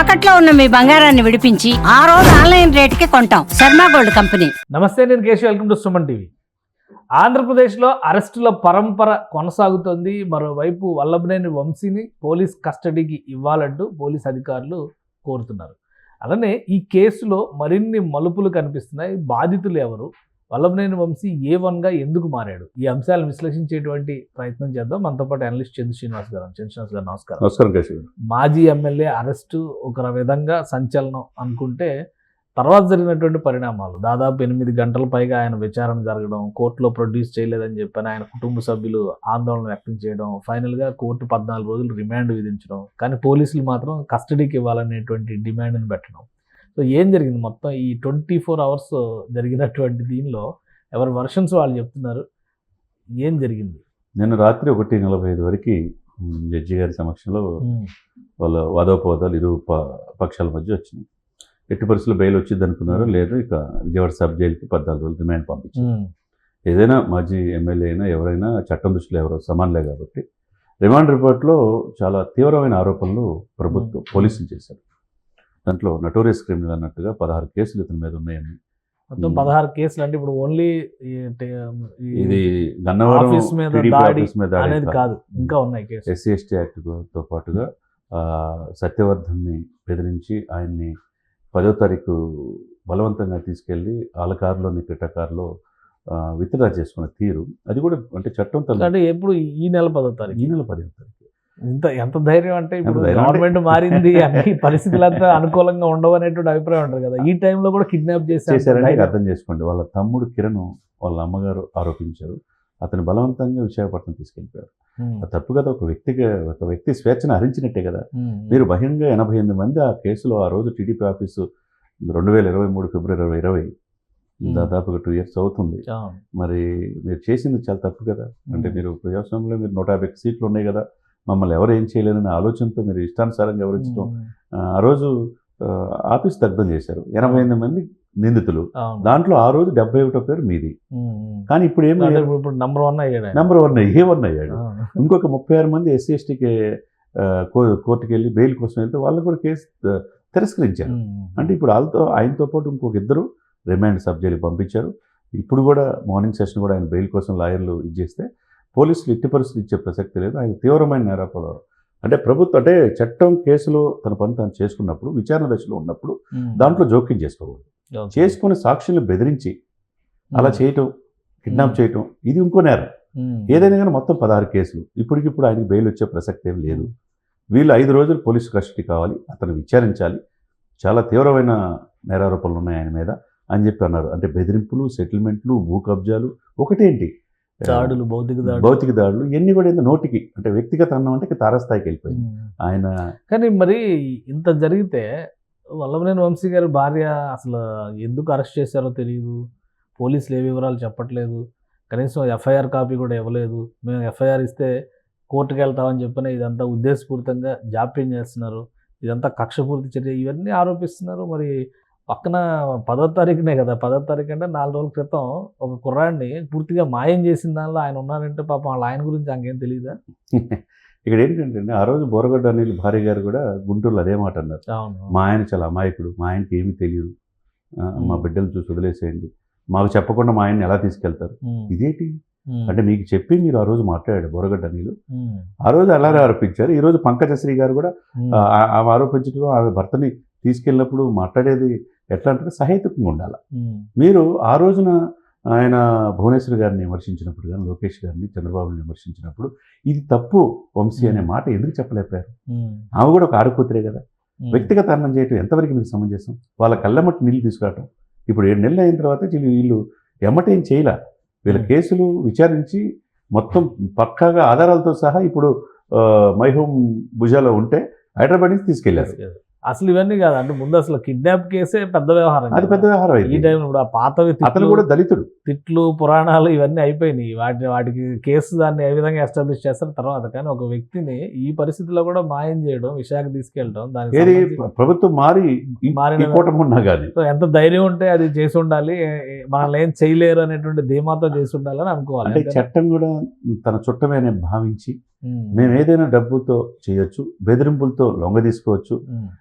తాకట్లో ఉన్న మీ బంగారాన్ని విడిపించి ఆ రోజు ఆన్లైన్ రేటుకి కొంటాం. Sharma gold company. నమస్తే నేను Keshav. Welcome to Suman TV. ఆంధ్రప్రదేశ్లో అరెస్టుల పరంపర కొనసాగుతోంది. మరోవైపు వల్లభనేని వంశీని పోలీస్ కస్టడీకి ఇవ్వాలంటూ పోలీస్ అధికారులు కోరుతున్నారు. అలానే ఈ కేసులో మరిన్ని మలుపులు కనిపిస్తున్నాయి. బాధితులు ఎవరు? వల్లభనేని వంశీ ఏ వన్గా ఎందుకు మారాడు? ఈ అంశాలను విశ్లేషించేటువంటి ప్రయత్నం చేద్దాం. మనతో పాటు అనలిస్ట్ చంద్ర శ్రీనివాస్ గారు చంద్ర శ్రీనివాస్ గారు నమస్కారం. నమస్కారం మాజీ ఎమ్మెల్యే అరెస్టు ఒక విధంగా సంచలనం అనుకుంటే తర్వాత జరిగినటువంటి పరిణామాలు దాదాపు ఎనిమిది గంటల పైగా ఆయన విచారణ జరగడం కోర్టులో ప్రొడ్యూస్ చేయలేదని చెప్పని ఆయన కుటుంబ సభ్యులు ఆందోళన వ్యక్తం చేయడం ఫైనల్గా కోర్టు పద్నాలుగు రోజులు రిమాండ్ విధించడం కానీ పోలీసులు మాత్రం కస్టడీకి ఇవ్వాలనేటువంటి డిమాండ్ని పెట్టడం. సో ఏం జరిగింది? మొత్తం ఈ ట్వంటీ ఫోర్ అవర్స్ జరిగినటువంటి దీనిలో ఎవరి వర్షన్స్ వాళ్ళు చెప్తున్నారు? ఏం జరిగింది? నిన్న రాత్రి ఒకటి నలభై ఐదు వరకు జడ్జి గారి సమక్షంలో వాళ్ళ వాదోపవాదాలు ఇరు పక్షాల మధ్య వచ్చినాయి. ఎట్టి పరిస్థితుల్లో బెయిల్ వచ్చింది అనుకున్నారు లేదు ఇక విజయవాడ సబ్ జైలుకి పద్నాలుగు రోజులు రిమాండ్ పంపించారు. ఏదైనా మాజీ ఎమ్మెల్యే అయినా ఎవరైనా చట్టం దృష్టిలో ఎవరో సమానలే కాబట్టి రిమాండ్ రిపోర్ట్లో చాలా తీవ్రమైన ఆరోపణలు ప్రభుత్వం పోలీసులు చేశారు. దాంట్లో నటోరియస్ క్రిమినల్ అన్నట్టుగా పదహారు కేసులు ఇతని మీద ఉన్నాయని మొత్తం పదహారు కేసులు అంటే ఇప్పుడు ఓన్లీ ఇది గన్నవరం ఆఫీస్ మీద అనేది కాదు. ఇంకా ఉన్నాయి కేసులు. ఎస్సీ ఎస్టీ యాక్ట్తో పాటుగా ఆ, సత్యవర్ధన్ని బెదిరించి ఆయన్ని పదో తారీఖు బలవంతంగా తీసుకెళ్ళి వాళ్ళ కారులోని పిట్ట కారులో విత్డ్రా చేసుకున్న తీరు. అది కూడా అంటే చట్టం అంటే ఎప్పుడు ఈ నెల పదో తారీఖు? ఈ నెల పదో తారీఖు. ఇంత ఎంత ధైర్యం అంటే ఇప్పుడు గవర్నమెంట్ మారింది అన్ని పరిస్థితులంతా అనుకూలంగా ఉండవు అనేటువంటి అభిప్రాయం ఉంటుంది కదా. ఈ టైంలో కూడా కిడ్నాప్ చేశారు. అర్థం చేసుకోండి. వాళ్ళ తమ్ముడు కిరణ్ వాళ్ళ అమ్మగారు ఆరోపించారు. అతను బలవంతంగా విశాఖపట్నం తీసుకెళ్ళిపోయారు. తప్పు కదా ఒక వ్యక్తిగా ఒక వ్యక్తి స్వేచ్ఛను హరించినట్టే కదా. మీరు బహిరంగ ఎనభై ఎనిమిది మంది ఆ కేసులో ఆ రోజు టీడీపీ ఆఫీసు రెండు వేల ఇరవై మూడు ఫిబ్రవరి ఇరవై ఇరవై దాదాపుగా టూ ఇయర్స్ అవుతుంది. మరి మీరు చేసింది చాలా తప్పు కదా. అంటే. మీరు ప్రజాస్వామ్యంలో మీరు నూట యాభై సీట్లు ఉన్నాయి కదా. మమ్మల్ని ఎవరు ఏం చేయలేనని ఆలోచనతో మీరు ఇష్టానుసారంగా వివరించడం ఆ, ఆ రోజు ఆఫీస్ దగ్ధం చేశారు. ఎనభై ఎనిమిది మంది నిందితులు. దాంట్లో ఆ రోజు డెబ్బై ఒకటో పేరు మీది. కానీ ఇప్పుడు ఏమి నంబర్ వన్ అయ్యాడు. నెంబర్ వన్ ఏ వన్ అయ్యాడు. ఇంకొక ముప్పై ఆరు మంది ఎస్సీ ఎస్టీకి కోర్టుకి వెళ్ళి బెయిల్ కోసం వెళ్తే వాళ్ళు కూడా కేసు తిరస్కరించారు. అంటే ఇప్పుడు వాళ్ళతో ఆయనతో పాటు ఇంకొక ఇద్దరు రిమాండ్ సబ్ జైలుకి పంపించారు. ఇప్పుడు కూడా మార్నింగ్ సెషన్ కూడా ఆయన బెయిల్ కోసం లాయర్లు ఇచ్చేస్తే పోలీసులు ఎట్టి పరిస్థితులు ఇచ్చే ప్రసక్తి లేదు. ఆయన తీవ్రమైన నేరాపలు అంటే ప్రభుత్వం అంటే చట్టం కేసులో తన పని తాను చేసుకున్నప్పుడు విచారణ దశలో ఉన్నప్పుడు. దాంట్లో జోక్యం చేసుకోకూడదు. చేసుకుని సాక్షులను బెదిరించి అలా చేయటం కిడ్నాప్. చేయటం ఇది ఇంకో నేరం. ఏదైనా కానీ మొత్తం పదహారు కేసులు. ఇప్పటికిప్పుడు ఆయనకి బెయిల్ వచ్చే ప్రసక్తి ఏం లేదు. వీళ్ళు ఐదు రోజులు పోలీసు కస్టడీ కావాలి అతను విచారించాలి. చాలా తీవ్రమైన నేరారోపణలు ఉన్నాయి ఆయన మీద అని చెప్పి అన్నారు. అంటే బెదిరింపులు సెటిల్మెంట్లు భూ కబ్జాలు ఒకటేంటి? దాడులు భౌతిక దాడులు. భౌతిక దాడులు ఇవన్నీ కూడా ఏందో నోటికి అంటే వ్యక్తిగత అన్నం అంటే తారస్థాయికి వెళ్ళిపోయింది. ఆయన కానీ మరి ఇంత జరిగితే వల్లభనేని వంశీ గారి భార్య అసలు ఎందుకు అరెస్ట్ చేశారో తెలియదు పోలీసులు ఏ వివరాలు చెప్పట్లేదు. కనీసం ఎఫ్ఐఆర్ కాపీ కూడా ఇవ్వలేదు. మేము ఎఫ్ఐఆర్ ఇస్తే కోర్టుకు వెళ్తామని చెప్పిన ఇదంతా ఉద్దేశపూరితంగా జాప్యం చేస్తున్నారు. ఇదంతా కక్షపూర్తి చర్య ఇవన్నీ ఆరోపిస్తున్నారు. మరి పక్కన పదో తారీఖునే కదా పదో తారీఖు అంటే నాలుగు రోజుల క్రితం ఒక కుర్రాడిని పూర్తిగా మాయం చేసిన దానిలో ఆయన ఉన్నారంటే పాపం వాళ్ళ ఆయన గురించి ఆయనకేం తెలియదా ఇక్కడ ఏంటంటే ఆ రోజు బోరగడ్డ అనిల్ భార్య గారు కూడా గుంటూరులో అదే మాట అన్నారు. మా ఆయన చాలా అమాయకుడు మా ఆయనకి ఏమీ తెలియదు. మా. బిడ్డలు చూసి వదిలేసేయండి. మాకు చెప్పకుండా మా ఆయన్ని ఎలా తీసుకెళ్తారు? ఇదేంటి? అంటే మీకు చెప్పి మీరు ఆ రోజు మాట్లాడాడు బోరగడ్డ నీళ్ళు ఆ రోజు అలాగే ఆరోపించారు. ఈ రోజు పంకజశ్రీ గారు కూడా ఆమె ఆరోపించడం ఆమె భర్తని తీసుకెళ్ళినప్పుడు మాట్లాడేది ఎట్లా అంటే సహేతుకంగా ఉండాలి. మీరు ఆ రోజున ఆయన భువనేశ్వర్ గారిని విమర్శించినప్పుడు కానీ లోకేష్ గారిని చంద్రబాబుని విమర్శించినప్పుడు ఇది తప్పు వంశీ అనే మాట ఎందుకు చెప్పలేకపోయారు? ఆమె కూడా ఒక ఆడకూతురే కదా. వ్యక్తిగత అన్నం చేయటం ఎంతవరకు మీకు సమంజసం వాళ్ళ కళ్ళమట్టి నీళ్ళు తీసుకురావటం. ఇప్పుడు ఏడు నెలలు అయిన తర్వాత వీళ్ళు వీళ్ళు ఎమ్మటేం చేయలే? వీళ్ళ. కేసులు విచారించి మొత్తం పక్కాగా ఆధారాలతో సహా ఇప్పుడు మైహోం భుజాలో ఉంటే హైదరాబాద్ నుంచి తీసుకెళ్ళారు. అసలు ఇవన్నీ కాదు. అంటే ముందు అసలు కిడ్నాప్ కేసే పెద్ద వ్యవహారం అది. పెద్ద వ్యవహారం ఈ అయింది టైం ఇప్పుడు ఆ పాతవి అతను కూడా దళితుడు. తిట్లు పురాణాలు ఇవన్నీ అయిపోయినాయి. వాటి వాటికి కేసు దాన్ని ఏ విధంగా ఎస్టాబ్లిష్ చేస్తారు తర్వాత. కానీ ఒక వ్యక్తిని ఈ పరిస్థితిలో కూడా మాయం చేయడం విశాఖ తీసుకెళ్ళడం సంబంధించి ప్రభుత్వం మారి ఈ- మారిన ఉన్నా కానీ ఎంత ధైర్యం ఉంటే అది చేసి ఉండాలి. మనల్ని ఏం చేయలేరు అనేటువంటి ధీమాతో చేసి ఉండాలని అనుకోవాలి. అంటే? చట్టం కూడా తన చుట్టమే అని భావించి మేము. ఏదైనా డబ్బుతో చేయొచ్చు బెదిరింపులతో లొంగ తీసుకోవచ్చు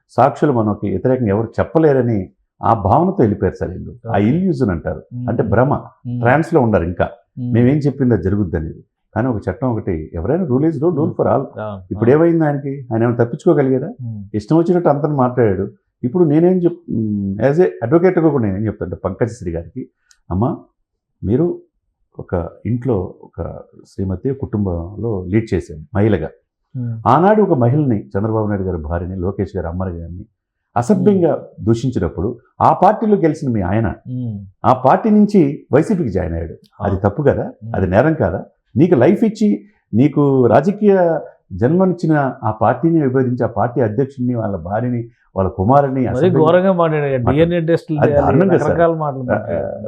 సాక్షులు మనకి వ్యతిరేకంగా ఎవరు చెప్పలేరని ఆ భావనతో వెళ్ళిపోయారు సార్ వీళ్ళు. ఆ ఇల్యూజన్ అంటారు. అంటే భ్రమ. ట్రాన్స్లో ఉన్నారు ఇంకా. మేమేం. చెప్పింది జరుగుద్ది అనేది. కానీ ఒక చట్టం ఒకటి ఎవరైనా rule is rule rule for all. ఇప్పుడు ఏమైంది ఆయనకి? ఆయన ఏమైనా తప్పించుకోగలిగాడా ఇష్టం వచ్చినట్టు అంతని మాట్లాడాడు. ఇప్పుడు నేనేం చెప్ యాజ్ ఏ అడ్వకేట్గా కూడా నేనేం చెప్తాను. పంకజ్ శ్రీ గారికి అమ్మ మీరు ఒక ఇంట్లో ఒక శ్రీమతి కుటుంబంలో లీడ్ చేశాను మహిళగా. ఆనాడు ఒక మహిళని చంద్రబాబు నాయుడు గారి భార్యని లోకేష్ గారి అమ్మని గారిని అసభ్యంగా దూషించినప్పుడు ఆ పార్టీలో గెలిచిన మీ ఆయన ఆ పార్టీ నుంచి వైసీపీకి జాయిన్ అయ్యాడు. అది తప్పు కదా? అది నేరం కాదా? నీకు లైఫ్ ఇచ్చి నీకు రాజకీయ జన్మనిచ్చిన ఆ పార్టీని విభజించి ఆ పార్టీ అధ్యక్షుడిని వాళ్ళ భార్యని వాళ్ళ కుమారుని ఘోరంగా.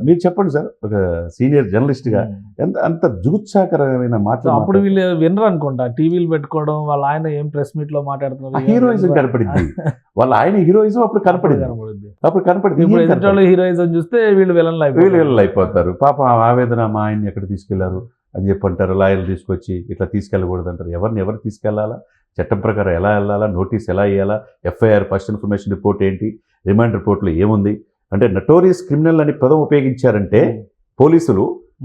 మీరు చెప్పండి సార్ ఒక సీనియర్ జర్నలిస్ట్గా ఉమ్. ఎంత అంత జుగుత్సాకరమైన సో మాటలు అప్పుడు. వీళ్ళు వినరు అనుకుంటా టీవీలు పెట్టుకోవడం వాళ్ళ ఆయన ఏం ప్రెస్ మీట్లో మాట్లాడుతున్నారు హీరోయిజం కనపడింది వాళ్ళ ఆయన హీరోయిజం అప్పుడు కనపడింది అప్పుడు కనపడింది ఇప్పుడు ఎదుటి హీరోయిజం చూస్తే వీళ్ళు విలన్ వీళ్ళు వీళ్ళు అయిపోతారు. పాప ఆవేదన మా ఆయన్ని ఎక్కడ తీసుకెళ్ళారు? అని చెప్పి అంటారు లాయర్లు తీసుకొచ్చి ఇట్లా తీసుకెళ్ళకూడదు అంటారు ఎవరిని ఎవరు తీసుకెళ్ళాలా చట్టం ప్రకారం ఎలా వెళ్ళాలా? నోటీస్ ఎలా ఇవ్వాలా ఎఫ్ఐఆర్ ఫస్ట్ ఇన్ఫర్మేషన్ రిపోర్ట్ ఏంటి? రిమాండ్ రిపోర్ట్లో ఏముంది? అంటే నటోరియస్ క్రిమినల్ అని పదం ఉపయోగించారంటే పోలీసులు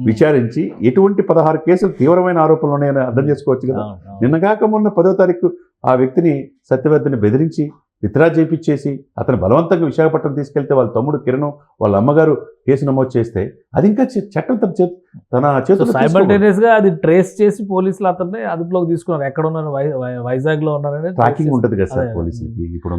విచారించి ఎటువంటి పదహారు కేసులు తీవ్రమైన ఆరోపణలు ఉన్నాయని అర్థం చేసుకోవచ్చు కదా. నిన్నగాక మొన్న పదో తారీఖు ఆ వ్యక్తిని సత్యవర్ధిని బెదిరించి విత్డ్రా చేపించేసి అతను బలవంతంగా విశాఖపట్నం తీసుకెళ్తే వాళ్ళ తమ్ముడు కిరణ్ వాళ్ళ అమ్మగారు కేసు నమోదు చేస్తే అది ఇంకా చట్టం తన చేతు తన గా అది ట్రేస్ చేసి పోలీసులు అతన్ని అదుపులోకి తీసుకున్నారు. ఎక్కడ ఉన్నారు వైజాగ్లో ఉన్నారని ట్రాకింగ్ ఉంటుంది కదా సార్. పోలీసులకి ఇప్పుడు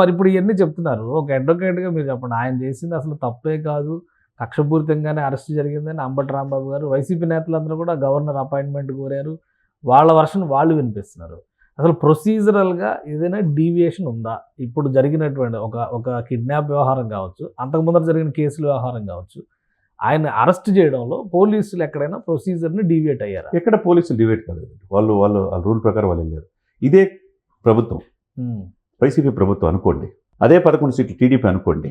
మరి ఇప్పుడు ఇవన్నీ చెప్తున్నారు. ఒక అడ్వకేట్గా మీరు చెప్పండి. ఆయన చేసింది అసలు తప్పే కాదు. కక్షపూరితంగానే అరెస్ట్ జరిగిందని అంబటి రాంబాబు గారు వైసీపీ నేతలందరూ కూడా గవర్నర్ అపాయింట్మెంట్ కోరారు. వాళ్ళ వర్షన్ వాళ్ళు వినిపిస్తున్నారు. అసలు ప్రొసీజరల్గా ఏదైనా డీవియేషన్ ఉందా? ఇప్పుడు జరిగినటువంటి ఒక ఒక కిడ్నాప్ వ్యవహారం కావచ్చు అంతకు ముందర జరిగిన కేసుల వ్యవహారం కావచ్చు ఆయన అరెస్ట్ చేయడంలో పోలీసులు ఎక్కడైనా ప్రొసీజర్ని డీవియేట్ అయ్యారా? ఎక్కడ పోలీసులు డిబేట్ కాలేదు. వాళ్ళు వాళ్ళు రూల్ ప్రకారం వాళ్ళు వెళ్ళారు. ఇదే ప్రభుత్వం. వైసీపీ ప్రభుత్వం అనుకోండి అదే పదకొండు సీట్లు టీడీపీ అనుకోండి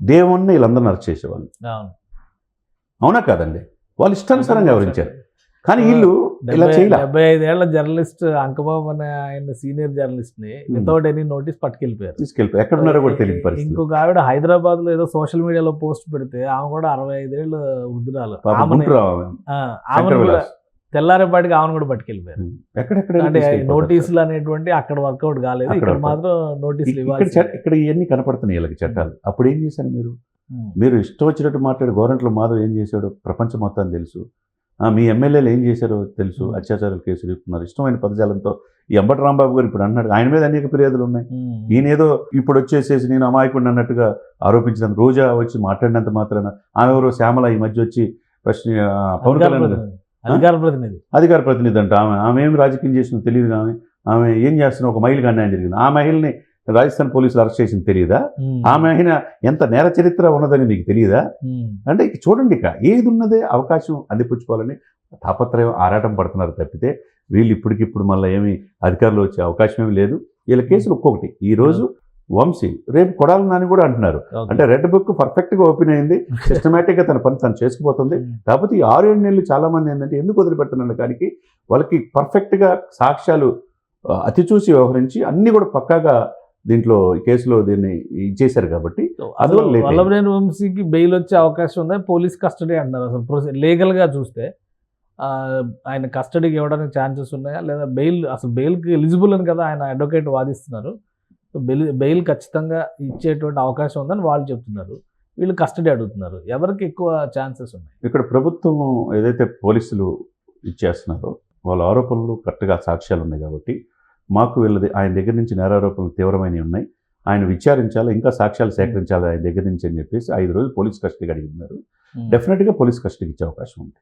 దేవుణ్ణి వీళ్ళందరినీ అరెస్ట్ చేసేవాళ్ళు. అవును. అవునా కాదండి? వాళ్ళు ఇష్టానుసారంగా వివరించారు కానీ వీళ్ళు ఇలా చేయలే. డెబ్బై ఐదేళ్ళ జర్నలిస్ట్ అంకబాబు అనే ఆయన సీనియర్ జర్నలిస్ట్ని వితౌట్ ఎనీ నోటీస్ పట్టుకెళ్ళిపోయారు. తీసుకెళ్ళిపోయి ఎక్కడ ఉన్నారో కూడా పరిస్థితి. ఇంకొక ఆవిడ హైదరాబాద్లో ఏదో సోషల్ మీడియాలో పోస్ట్ పెడితే ఆమె కూడా అరవై ఐదేళ్ళు వృద్ధురాలు. ఆమె. తెల్లారేపాటికి ఆమెను కూడా పట్టుకెళ్ళిపోయారు. ఎక్కడెక్కడ అంటే నోటీసులు అనేటువంటి అక్కడ వర్కౌట్ కాలేదు. ఇక్కడ. మాత్రం నోటీసులు ఇవ్వాలి ఇక్కడ ఇవన్నీ కనపడుతున్నాయి వీళ్ళకి చట్టాలు. అప్పుడు ఏం చేశారు మీరు? మీరు ఇష్టం వచ్చినట్టు మాట్లాడి గవర్నమెంట్లో మాధవ్ ఏం చేశాడో? ప్రపంచం మొత్తం తెలుసు. మీ ఎమ్మెల్యేలు ఏం చేశారో తెలుసు. అత్యాచారాల కేసులు చెప్తున్నారు ఇష్టమైన పదజాలంతో ఈ అంబటి రాంబాబు గారు ఇప్పుడు అన్నాడు. ఆయన మీద అనేక ఫిర్యాదులు ఉన్నాయి. ఈయన ఏదో ఇప్పుడు వచ్చేసేసి నేను అమాయకుడిని అన్నట్టుగా ఆరోపించినంత రోజా వచ్చి మాట్లాడినంత మాత్రాన ఆమె ఎవరో శ్యామల ఈ మధ్య వచ్చి ప్రశ్న పవన్ కళ్యాణ్ అధికార ప్రతినిధి. అధికార ప్రతినిధి అంట. ఆమె ఆమె ఏం రాజకీయం చేసిందో తెలియదు ఆమె ఆమె ఏం చేస్తున్నా ఒక మహిళగా అన్యాయం జరిగింది. ఆ మహిళని రాజస్థాన్ పోలీసులు అరెస్ట్ చేసింది తెలియదా ఉమ్, ఆ మహిళ ఎంత నేర చరిత్ర ఉన్నదని మీకు తెలియదా అంటే ఇక చూడండి ఇక ఏది ఉన్నదే అవకాశం అందిపుచ్చుకోవాలని తాపత్రయం ఆరాటం పడుతున్నారు తప్పితే వీళ్ళు ఇప్పటికిప్పుడు మళ్ళీ ఏమి అధికారులు వచ్చే అవకాశం ఏమీ లేదు. వీళ్ళ కేసులు ఒక్కొక్కటి. ఈ రోజు వంశీ రేపు కొడాలి నాని కూడా అంటున్నారు. అంటే రెడ్ బుక్ పర్ఫెక్ట్గా ఓపెన్ అయింది సిస్టమేటిక్గా తన పని తను చేసుకుపోతుంది. కాకపోతే ఈ ఆరు ఏడు నెలలు చాలా మంది ఏంటంటే ఎందుకు వదిలిపెడుతున్నారు కానీ వాళ్ళకి పర్ఫెక్ట్గా సాక్ష్యాలు అతి చూసి వ్యవహరించి అన్ని కూడా పక్కాగా దీంట్లో ఈ కేసులో దీన్ని ఇచ్చేశారు కాబట్టి అందువల్ల. వల్లభనేని వంశీకి బెయిల్ వచ్చే అవకాశం ఉందా పోలీస్ కస్టడీ అంటున్నారు. అసలు ప్రొసీ- legal గా చూస్తే ఆయన కస్టడీకి ఇవ్వడానికి ఛాన్సెస్ ఉన్నాయా? లేదా బెయిల్ అసలు బెయిల్కి ఎలిజిబుల్ అని కదా ఆయన అడ్వకేట్ వాదిస్తున్నారు. బెయిల్ బెయిల్ ఖచ్చితంగా ఇచ్చేటువంటి అవకాశం ఉందని వాళ్ళు చెప్తున్నారు. వీళ్ళు కస్టడీ అడుగుతున్నారు. ఎవరికి ఎక్కువ ఛాన్సెస్ ఉన్నాయి? ఇక్కడ ప్రభుత్వం ఏదైతే పోలీసులు ఇచ్చేస్తున్నారో వాళ్ళ ఆరోపణలు కరెక్ట్గా సాక్ష్యాలు ఉన్నాయి కాబట్టి మాకు వీళ్ళది. ఆయన దగ్గర నుంచి నేరారోపణలు తీవ్రమైనవి ఉన్నాయి. ఆయన విచారించాలి ఇంకా సాక్ష్యాలు సేకరించాలి ఆయన దగ్గర నుంచి అని చెప్పేసి ఐదు రోజులు పోలీస్ కస్టడీకి అడిగినారు డెఫినెట్గా పోలీస్ కస్టడీకి ఇచ్చే అవకాశం ఉంది.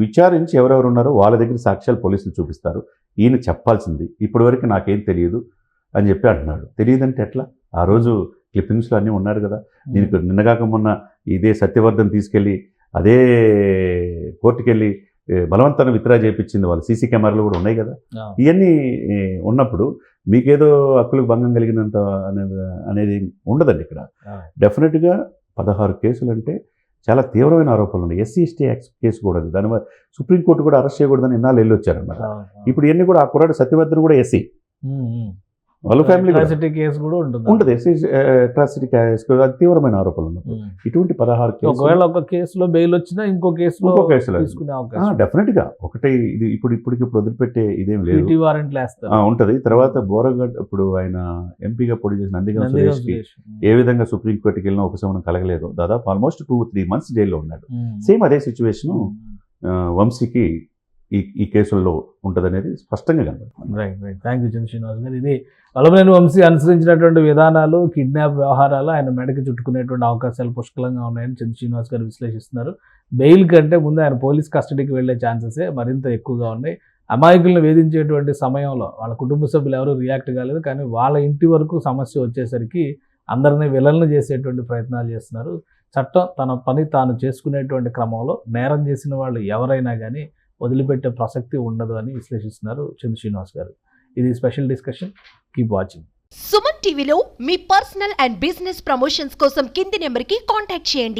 విచారించి ఎవరెవరు ఉన్నారో వాళ్ళ దగ్గర సాక్ష్యాలు పోలీసులు చూపిస్తారు. ఈయన చెప్పాల్సింది ఇప్పటివరకు నాకేం తెలియదు అని చెప్పి అంటున్నాడు. తెలియదంటే ఎట్లా? ఆ రోజు క్లిప్పింగ్స్లో అన్నీ ఉన్నారు కదా. దీనికి నిన్నగాక మొన్న ఇదే సత్యవర్ధన్ తీసుకెళ్ళి అదే కోర్టుకి వెళ్ళి ఏ, బలవంతాన్ని విత్డ్రా చేయించింది వాళ్ళు సీసీ కెమెరాలు కూడా ఉన్నాయి కదా. ఇవన్నీ ఉన్నప్పుడు మీకేదో హక్కులకు భంగం కలిగినంత అనేది అనేది ఉండదండి ఇక్కడ. డెఫినెట్గా పదహారు కేసులు అంటే చాలా తీవ్రమైన ఆరోపణలు ఉన్నాయి ఎస్సీ ఎస్టీ యాక్ట్ కేసు కూడా ఉంది దాని సుప్రీంకోర్టు కూడా అరెస్ట్ చేయకూడదని ఇన్నాళ్ళు వెళ్ళి వచ్చారన్నమాట అవును, అవును. ఇప్పుడు ఇవన్నీ కూడా ఆ కుర్రాడు సత్యవర్ధన్ కూడా ఎస్సీ. వాళ్ళ ఫ్యామిలీ అట్రాసిటీ కేసు కూడా ఉంటుంది. ఉంటుంది అట్రాసిటీ అది తీవ్రమైన ఆరోపణలు ఉన్నాయి ఉమ్. ఇటువంటి పదహారు ఒకవేళ ఒక కేసులో బెయిల్ వచ్చినా ఇంకో కేసులో ఇంకో కేసులో తీసుకునే అవకాశం. డెఫినెట్గా. ఒకటే ఇది ఇప్పుడు ఇప్పటికి ఇప్పుడు వదిలిపెట్టే ఇదేం లేదు. పీటీ వారెంట్లు వేస్తారు. ఉంటది. తర్వాత బోరగడ్ ఇప్పుడు ఆయన ఎంపీగా పోటీ చేసిన నందిగం నందిగం సురేష్. కి సురేష్. ఏ విధంగా సుప్రీంకోర్టుకి వెళ్ళినా ఉపశమనం కలగలేదు. దాదాపు ఆల్మోస్ట్ టూ త్రీ మంత్స్ జైల్లో ఉన్నాడు. సేమ్ అదే సిచ్యువేషన్. వంశీకి ఈ ఈ కేసుల్లో ఉంటుందనేది స్పష్టంగా కనబడుతుంది. Right right thank you Chandra Srinivas garu. ఇది వల్లభనేని వంశీ అనుసరించినటువంటి విధానాలు కిడ్నాప్ వ్యవహారాలు ఆయన మెడకి చుట్టుకునేటువంటి అవకాశాలు పుష్కలంగా ఉన్నాయని చంద్ర శ్రీనివాస్ గారు విశ్లేషిస్తున్నారు. బెయిల్ కంటే ముందు ఆయన పోలీస్ కస్టడీకి వెళ్ళే ఛాన్సెసే మరింత ఎక్కువగా ఉన్నాయి. అమాయకులను వేధించేటువంటి సమయంలో వాళ్ళ కుటుంబ సభ్యులు ఎవరు రియాక్ట్ కాలేదు కానీ వాళ్ళ ఇంటి వరకు సమస్య వచ్చేసరికి అందరినీ విలన్లు చేసేటువంటి ప్రయత్నాలు చేస్తున్నారు. చట్టం తన పని తాను చేసుకునేటువంటి క్రమంలో నేరం చేసిన వాళ్ళు ఎవరైనా కానీ వదిలిపెట్టే ప్రసక్తి ఉండదు అని విశ్లేషిస్తున్నారు చంద్ర శ్రీనివాస్ గారు. ఇది special discussion. Keep watching. Suman టీవీలో మీ పర్సనల్ అండ్ బిజినెస్ ప్రమోషన్స్ కోసం కింది నెంబర్కి కాంటాక్ట్ చేయండి.